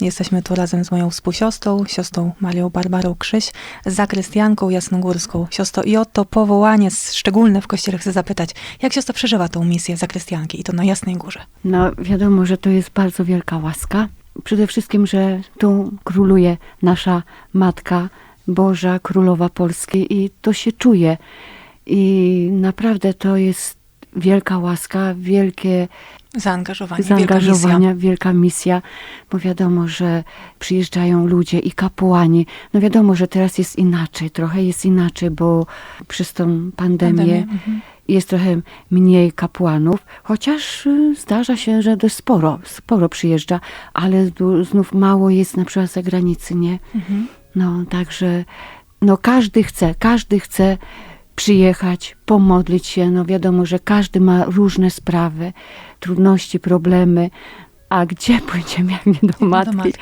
Jesteśmy tu razem z moją współsiostrą, siostrą Marią Barbarą Krzyś, z zakrystianką jasnogórską. Siostro, i o to powołanie szczególne w Kościele chcę zapytać, jak siostra przeżywa tą misję zakrystianki i to na Jasnej Górze? No wiadomo, że to jest bardzo wielka łaska. Przede wszystkim, że tu króluje nasza Matka Boża, Królowa Polski i to się czuje. I naprawdę to jest wielka łaska, wielkie Zaangażowanie, wielka misja. zaangażowania, wielka misja, bo wiadomo, że przyjeżdżają ludzie i kapłani. No wiadomo, że teraz jest inaczej, trochę jest inaczej, bo przez tą pandemię Pandemię, mhm. jest trochę mniej kapłanów, chociaż y, zdarza się, że dość sporo, sporo przyjeżdża, ale znów mało jest na przykład za granicy, nie? Mhm. No, także no każdy chce, każdy chce przyjechać, pomodlić się. No wiadomo, że każdy ma różne sprawy, trudności, problemy. A gdzie pójdziemy, jak nie do Do matki?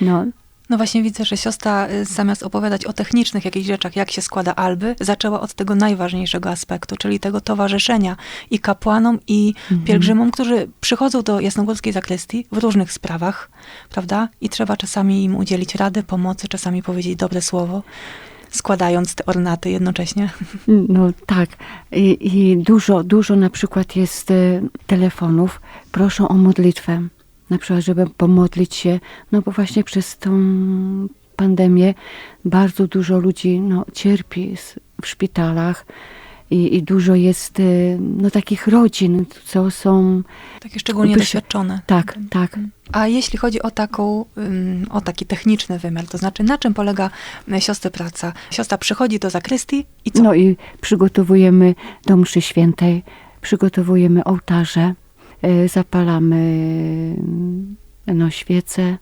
No, No właśnie widzę, że siostra y, zamiast opowiadać o technicznych jakichś rzeczach, jak się składa alby, zaczęła od tego najważniejszego aspektu, czyli tego towarzyszenia i kapłanom, i pielgrzymom, którzy przychodzą do Jasnogórskiej Zakrystii w różnych sprawach, prawda? I trzeba czasami im udzielić rady, pomocy, czasami powiedzieć dobre słowo, składając te ornaty jednocześnie. no tak. I, I dużo, dużo na przykład jest e, telefonów. Proszą o modlitwę. Na przykład, żeby pomodlić się, no bo właśnie przez tą pandemię bardzo dużo ludzi no, cierpi w szpitalach i, i dużo jest e, no, takich rodzin, co są Takie szczególnie doświadczone. Tak, tak. A jeśli chodzi o, taką, o taki techniczny wymiar, to znaczy na czym polega y, siostry praca? Siostra przychodzi do zakrystii i co? No i przygotowujemy do mszy świętej, przygotowujemy ołtarze, e, zapalamy no, świece,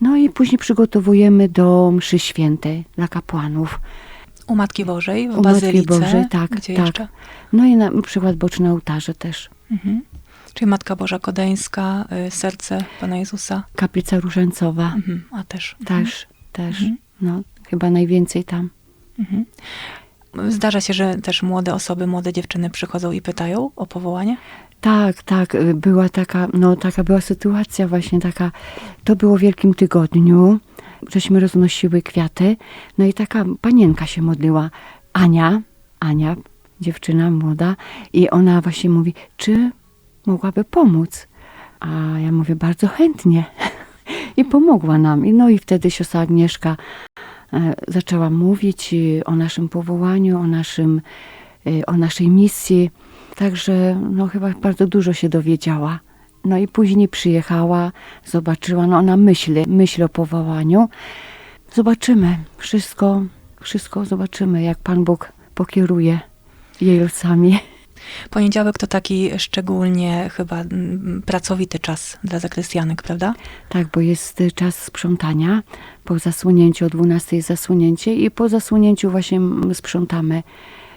no i później przygotowujemy do mszy świętej dla kapłanów. U Matki Bożej, w U Matki Bazylice. Bożej, tak, Gdzie tak. jeszcze? No i na przykład boczne ołtarze też. Mhm. Czyli Matka Boża Kodeńska, y, serce Pana Jezusa. Kaplica Różańcowa Mhm. A też. Mhm. też, też, Mhm. no chyba najwięcej tam. Mhm. Zdarza się, że też młode osoby, młode dziewczyny przychodzą i pytają o powołanie? Tak, tak, y, była taka, no taka była sytuacja właśnie taka, to było w Wielkim Tygodniu, żeśmy roznosiły kwiaty, no i taka panienka się modliła, Ania, Ania, dziewczyna młoda i ona właśnie mówi, czy mogłaby pomóc? A ja mówię, bardzo chętnie. I pomogła nam. No i wtedy siostra Agnieszka e, zaczęła mówić e, o naszym powołaniu, o, naszym, e, o naszej misji. Także no, chyba bardzo dużo się dowiedziała. No i później przyjechała, zobaczyła, no ona myśli, myśli o powołaniu. Zobaczymy, wszystko, wszystko zobaczymy, jak Pan Bóg pokieruje jej losami. Poniedziałek to taki szczególnie chyba mm, pracowity czas dla zakrystianek, prawda? Tak, bo jest czas sprzątania. Po zasłonięciu o 12 jest zasłonięcie i po zasłonięciu właśnie sprzątamy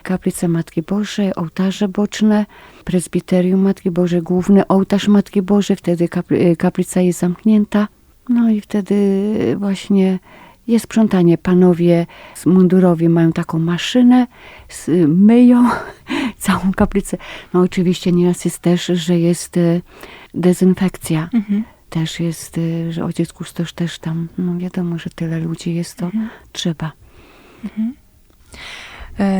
kaplicę Matki Bożej, ołtarze boczne, prezbiterium Matki Bożej, główny ołtarz Matki Bożej, wtedy y, kaplica jest zamknięta. No i wtedy właśnie jest sprzątanie. Panowie z mundurowi mają taką maszynę, myją całą kaplicę. No oczywiście nieraz jest też, że jest y, dezynfekcja Mhm. też jest, y, że ojciec kustosz też tam, no wiadomo, że tyle ludzi jest, to Mhm. trzeba. E,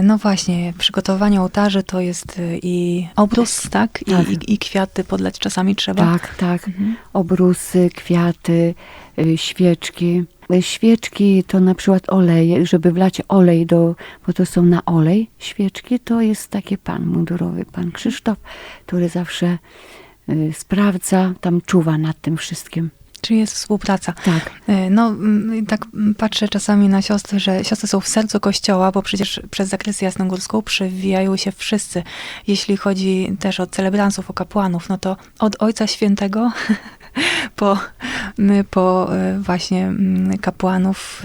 No właśnie, przygotowanie ołtarzy to jest y, i obrus, tak? I, Tak. i, i kwiaty podlać czasami trzeba. Tak, tak. Mhm. Obrusy, kwiaty, y, świeczki. Y, Świeczki to na przykład olej, żeby wlać olej do, bo to są na olej świeczki, to jest taki pan mundurowy, pan Krzysztof, który zawsze y, sprawdza, tam czuwa nad tym wszystkim. Czyli jest współpraca. Tak, E, No, mm, tak mm, patrzę czasami na siostry, że siostry są w sercu kościoła, bo przecież przez zakresy jasnogórską przewijają się wszyscy. Jeśli chodzi też o celebransów, o kapłanów, no to od Ojca Świętego po, po e, właśnie mm, kapłanów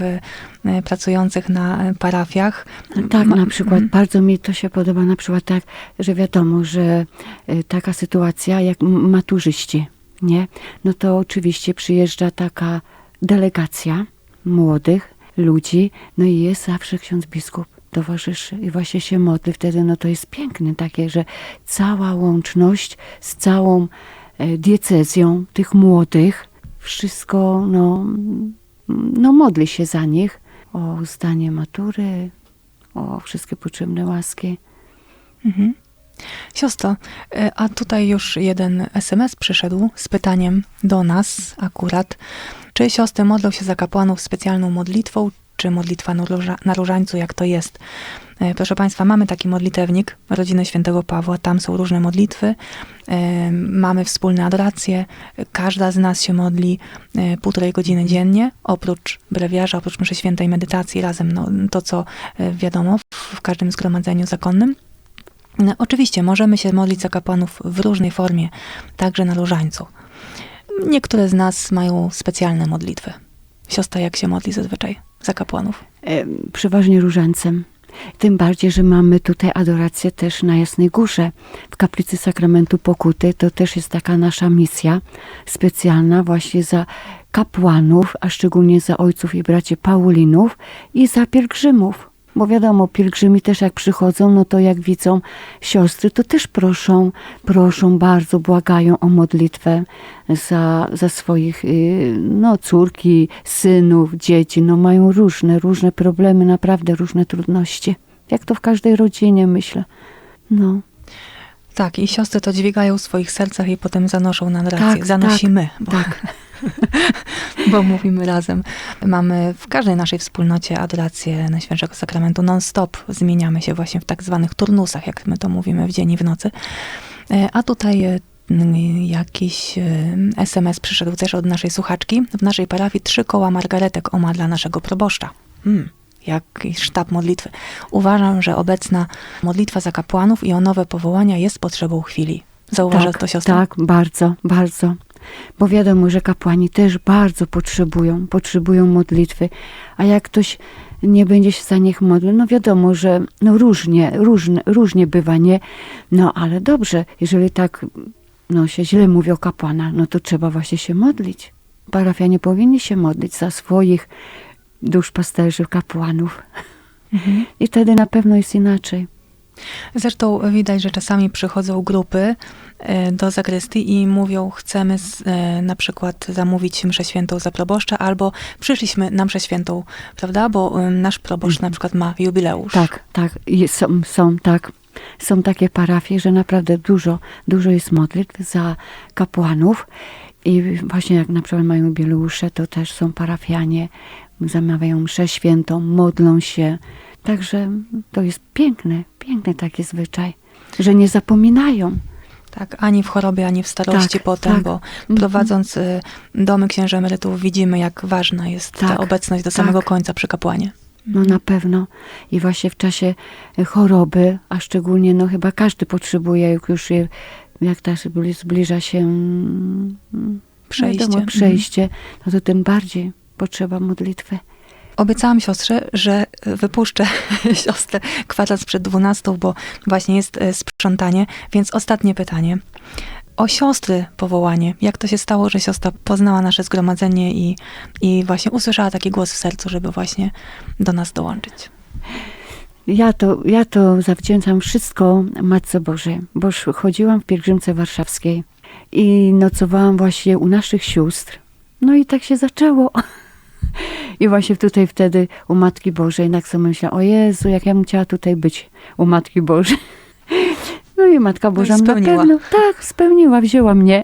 e, pracujących na parafiach. Tak, na przykład bardzo mi to się podoba, na przykład tak, że wiadomo, że taka sytuacja jak maturzyści, nie? No to oczywiście przyjeżdża taka delegacja młodych ludzi, no i jest zawsze ksiądz biskup towarzyszy i właśnie się modli wtedy, no to jest piękne takie, że cała łączność z całą e, diecezją tych młodych wszystko, no, no modli się za nich o zdanie matury, o wszystkie potrzebne łaski. Mhm. Siostro, y, a tutaj już jeden SMS przyszedł z pytaniem do nas akurat. Czy siostry modlą się za kapłanów specjalną modlitwą, czy modlitwa na, róża, na różańcu, jak to jest? Y, Proszę Państwa, mamy taki modlitewnik rodziny świętego Pawła, tam są różne modlitwy, y, mamy wspólne adoracje, każda z nas się modli półtorej godziny dziennie, oprócz brewiarza, oprócz mszy świętej medytacji, razem no, to, co wiadomo w każdym zgromadzeniu zakonnym. No, oczywiście możemy się modlić za kapłanów w różnej formie, także na różańcu. Niektóre z nas mają specjalne modlitwy. Siostra jak się modli zazwyczaj za kapłanów? E, przeważnie różańcem. Tym bardziej, że mamy tutaj adorację też na Jasnej Górze, w kaplicy Sakramentu Pokuty. To też jest taka nasza misja specjalna właśnie za kapłanów, a szczególnie za ojców i braci Paulinów i za pielgrzymów. Bo wiadomo, pielgrzymi też jak przychodzą, no to jak widzą siostry, to też proszą, proszą bardzo, błagają o modlitwę za, za swoich y, no, córki, synów, dzieci. No mają różne, różne problemy, naprawdę różne trudności. Jak to w każdej rodzinie, myślę. No, Tak, i siostry to dźwigają w swoich sercach i potem zanoszą na rację. Tak, Zanosimy, bo, tak. bo mówimy razem. Mamy w każdej naszej wspólnocie adorację Najświętszego Sakramentu non-stop. Zmieniamy się właśnie w tak zwanych turnusach, jak my to mówimy w dzień i w nocy. E, A tutaj e, jakiś e, SMS przyszedł też od naszej słuchaczki. W naszej parafii trzy koła margaretek oma dla naszego proboszcza. Hmm. Jakiś sztab modlitwy. Uważam, że obecna modlitwa za kapłanów i o nowe powołania jest potrzebą chwili. Zauważa to siostra? Tak, bardzo, bardzo. Bo wiadomo, że kapłani też bardzo potrzebują, potrzebują modlitwy. A jak ktoś nie będzie się za nich modlił, no wiadomo, że no różnie, różnie, różnie bywa, nie? No ale dobrze, jeżeli tak no, się źle mówi o kapłana, no to trzeba właśnie się modlić. Parafianie powinni się modlić za swoich duszpasterzy, kapłanów. Mhm. I wtedy na pewno jest inaczej. Zresztą widać, że czasami przychodzą grupy e, do zakrystii i mówią, chcemy z, e, na przykład zamówić mszę świętą za proboszcza, albo przyszliśmy na mszę świętą, prawda, bo e, nasz proboszcz na przykład ma jubileusz. Tak, tak. Są, są tak. Są takie parafie, że naprawdę dużo, dużo jest modlitw za kapłanów. I właśnie jak na przykład mają bieleusze, to też są parafianie, zamawiają mszę świętą, modlą się. Także to jest piękny, piękny taki zwyczaj, że nie zapominają. Tak, ani w chorobie, ani w starości Tak, potem, tak. bo Mhm. prowadząc y, domy księży emerytów widzimy, jak ważna jest ta Tak, obecność do tak. samego końca przy kapłanie. No na pewno. I właśnie w czasie choroby, a szczególnie no chyba każdy potrzebuje, jak już je, jak też zbli- zbliża się mm, Przejście. Wiadomo, przejście, no to tym bardziej potrzeba modlitwy. Obiecałam siostrze, że wypuszczę siostrę kwadrans przed 12, bo właśnie jest e, sprzątanie, więc ostatnie pytanie. O siostry powołanie. Jak to się stało, że siostra poznała nasze zgromadzenie i, i właśnie usłyszała taki głos w sercu, żeby właśnie do nas dołączyć? Ja to, ja to zawdzięczam wszystko Matce Bożej, bo chodziłam w pielgrzymce warszawskiej i nocowałam właśnie u naszych sióstr. No i tak się zaczęło. I właśnie tutaj wtedy u Matki Bożej, tak sobie myślałam, o Jezu, jak ja bym chciała tutaj być u Matki Bożej. No i Matka Boża na spełniła. pewno, tak, spełniła, wzięła mnie.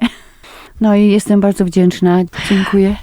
No i jestem bardzo wdzięczna, dziękuję.